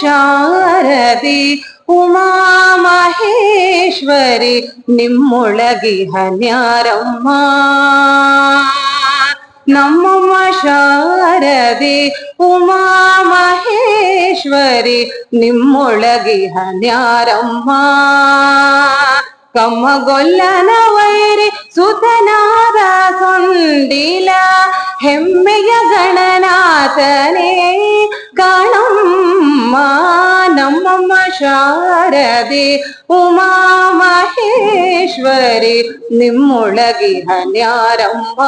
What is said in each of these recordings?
ಶಾರದಿ ಉಮಾ ಮಹೇಶ್ವರಿ ನಿಮ್ಮೊಳಗಿಹ ನ್ಯಾರಮ್ಮ ನಮ್ಮಮ್ಮ ಶಾರದಿ ಉಮಾ ಮಹೇಶ್ವರಿ ನಿಮ್ಮೊಳಗಿಹ ನ್ಯಾರಮ್ಮ ಕಮ್ಮಗೊಲ್ಲನ ವೈರಿ ಸುತನಾದ ಸೊಂಡಿಲ, ಹೆಮ್ಮೆಯ ಗಣನಾಥನೇ. ಶಾರದೆ ಉಮಾ ಮಹೇಶ್ವರಿ ನಿಮ್ಮೊಳಗಿಹ ನ್ಯಾರಮ್ಮ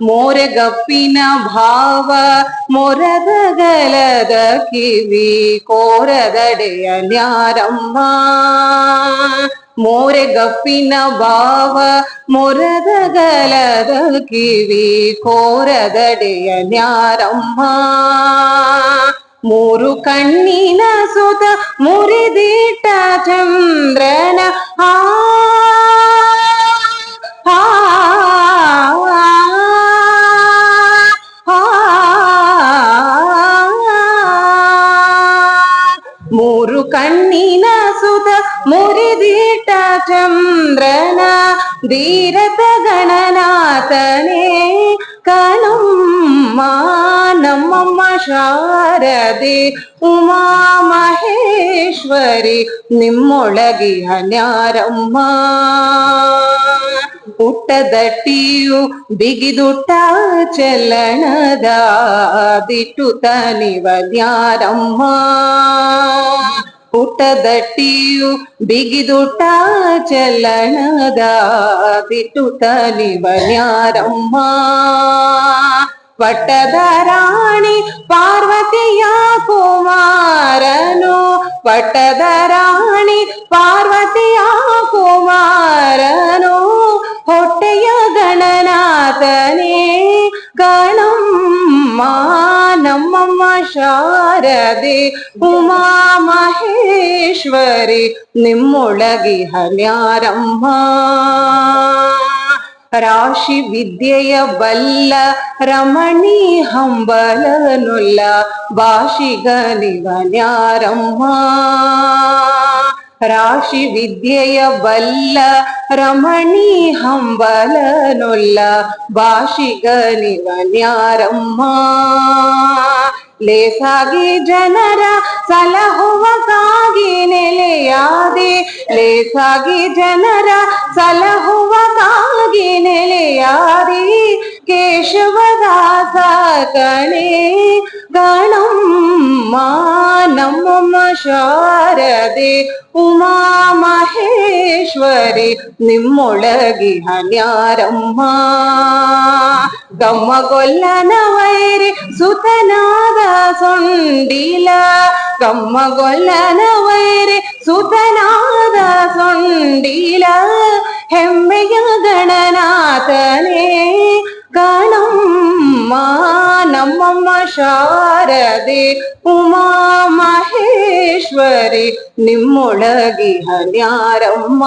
ಮೋರೆಗಪ್ಪಿನ ಭಾವ ಮೊರದಗಲದ ಕಿವಿ ಕೋರದಡೆಯ ನ್ಯಾರಮ್ಮ ಮೋರೆಗಪ್ಪಿನ ಭಾವ ಮೊರದಗಲದ ಕಿವಿ ಕೋರದಡೆಯ ನ್ಯಾರಮ್ಮ ಮೂರು ಕಣ್ಣಿನ ಸುತ ಮುರಿದಿಟ್ಟ ಚಂದ್ರನ ಆ ಆ, ಆ, ಮೂರು ಕಣ್ಣಿನ ಸುತ ಮುರಿದಿಟ್ಟ ಚಂದ್ರನ ಧೀರತ ಗಣನಾಥನೇ ಕಣಮ್ಮ ನಮ್ಮಮ್ಮ ಶಾರದೆ ಉಮಾ ಮಹೇಶ್ವರಿ ನಿಮ್ಮೊಳಗಿಹ ನ್ಯಾರಮ್ಮ ಹುಟ್ಟದಟ್ಟಿಯು ಬಿಗಿದುಟ್ಟ ಚಲನದ ದಿಟ್ಟು ತನಿವ ನ್ಯಾರಮ್ಮ ಹುಟ್ಟದಟ್ಟಿಯು ಬಿಗಿದುಟ್ಟ ಚಲನದ ಬಿಟ್ಟು ತನಿವ ನ್ಯಾರಮ್ಮ ಪಟ್ಟದ ರಾಣಿ ಪಾರ್ವತಿಯ ಕುಮಾರನು. ಪಟ್ಟದ ರಾಣಿ ಪಾರ್ವತಿಯ ಕುಮಾರನು. ಹೊಟ್ಟೆಯ ಗಣನಾಥನೇ, ಗಣಮ್ಮ, ನಮ್ಮಮ್ಮ ಶಾರದೆ, ಉಮಾ ಮಹೇಶ್ವರಿ ನಿಮ್ಮೊಳಗಿ ನ್ಯಾರಮ್ಮ. ರಾಶಿ ವಿದ್ಯೆಯ ಬಲ್ಲ ರಮಣಿ ಹಂಬಲನುಲ್ಲ ಭಾಷಿಗನಿವ ನ್ಯಾರಮ್ಮ. ರಾಶಿ ವಿದ್ಯೆಯ ಬಲ್ಲ ರಮಣಿ ಹಂಬಲನುಲ್ಲ ಭಾಷಿಗನಿವ ನ್ಯಾರಮ್ಮ. ಲೇಸಾಗಿ ಜನರ ಸಲಹುವಗಾಗಿ ನೆಲೆಯಾದೆ, ಲೇಸಾಗಿ ಜನರ ಕೇಶವದಾಸ ಕಣೆ ಗಣಮ್ಮ ನಮ್ಮಮ್ಮ ಶಾರದೆ ಉಮಾ ಮಹೇಶ್ವರಿ ನಿಮ್ಮೊಳಗಿಹ ನ್ಯಾರಮ್ಮ ಗಮ್ಮಗೊಲ್ಲನ ವೈರಿ ಸುತನಾದ ಸೊಂಡಿಲ ಗಮ್ಮಗೊಲ್ಲನ ವೈರಿ ಸುತನಾದ ಸೊಂಡಿಲ ಹೆಮ್ಮೆಯ ಗಣನಾಥನೇ ಗಣಮ್ಮ ನಮ್ಮಮ್ಮ ಶಾರದೆ ಉಮಾ ಮಹೇಶ್ವರಿ ನಿಮ್ಮೊಳಗಿ ನ್ಯಾರಮ್ಮ